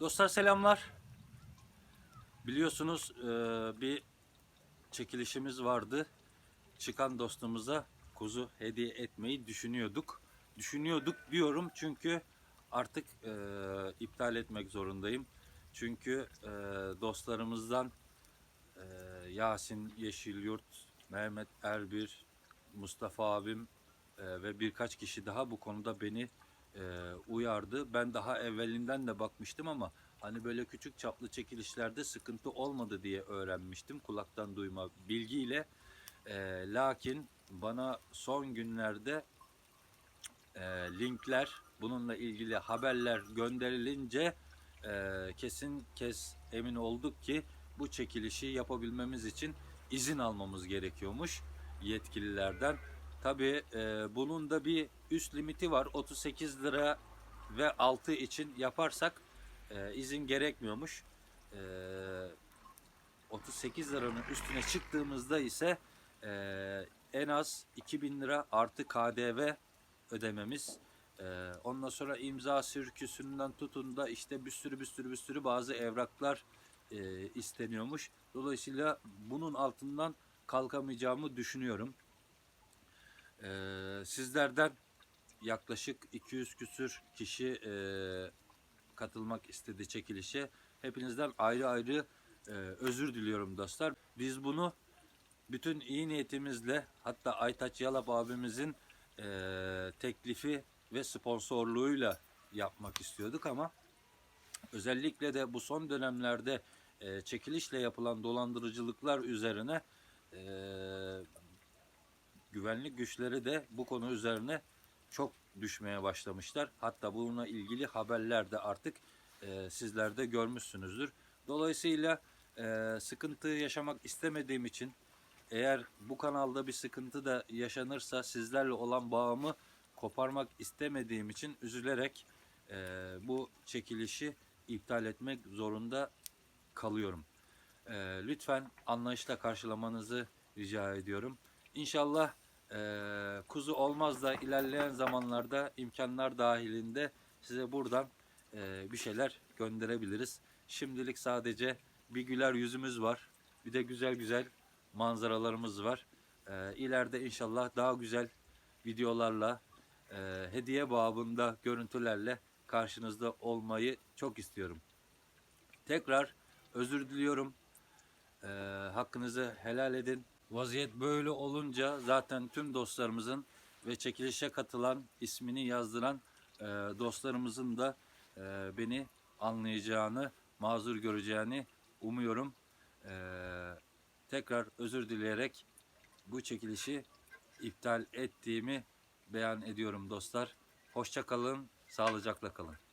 Dostlar selamlar. Biliyorsunuz e, bir çekilişimiz vardı. Çıkan dostumuza kuzu hediye etmeyi düşünüyorduk. Düşünüyorduk diyorum çünkü artık e, iptal etmek zorundayım. Çünkü e, dostlarımızdan Yasin Yeşilyurt, Mehmet Erbir, Mustafa abim ve birkaç kişi daha bu konuda beni e, uyardı. Ben daha evvelinden de bakmıştım ama hani böyle küçük çaplı çekilişlerde sıkıntı olmadı diye öğrenmiştim kulaktan duyma bilgiyle. E, lakin bana son günlerde e, linkler bununla ilgili haberler gönderilince e, kesin kes emin olduk ki bu çekilişi yapabilmemiz için izin almamız gerekiyormuş yetkililerden. Tabii e, bunun da bir üst limiti var. 38 lira ve altı için yaparsak e, izin gerekmiyormuş. E, 38 liranın üstüne çıktığımızda ise e, en az 2000 lira artı KDV ödememiz. E, ondan sonra imza sürküsünden tutun da işte bir sürü bir sürü bir sürü bazı evraklar e, isteniyormuş. Dolayısıyla bunun altından kalkamayacağımı düşünüyorum. Ee, sizlerden yaklaşık 200 küsür kişi e, katılmak istedi çekilişe. Hepinizden ayrı ayrı e, özür diliyorum dostlar. Biz bunu bütün iyi niyetimizle hatta Aytaç Yalap abimizin e, teklifi ve sponsorluğuyla yapmak istiyorduk ama özellikle de bu son dönemlerde e, çekilişle yapılan dolandırıcılıklar üzerine e, güvenlik güçleri de bu konu üzerine çok düşmeye başlamışlar. Hatta bununla ilgili haberler de artık e, sizler de görmüşsünüzdür. Dolayısıyla e, sıkıntı yaşamak istemediğim için eğer bu kanalda bir sıkıntı da yaşanırsa sizlerle olan bağımı koparmak istemediğim için üzülerek e, bu çekilişi iptal etmek zorunda kalıyorum. E, lütfen anlayışla karşılamanızı rica ediyorum. İnşallah e, kuzu olmaz da ilerleyen zamanlarda imkanlar dahilinde size buradan e, bir şeyler gönderebiliriz. Şimdilik sadece bir güler yüzümüz var. Bir de güzel güzel manzaralarımız var. E, ileride inşallah daha güzel videolarla, e, hediye babında görüntülerle karşınızda olmayı çok istiyorum. Tekrar özür diliyorum. E, hakkınızı helal edin. Vaziyet böyle olunca zaten tüm dostlarımızın ve çekilişe katılan ismini yazdıran e, dostlarımızın da e, beni anlayacağını, mazur göreceğini umuyorum. E, tekrar özür dileyerek bu çekilişi iptal ettiğimi beyan ediyorum dostlar. Hoşça kalın, sağlıcakla kalın.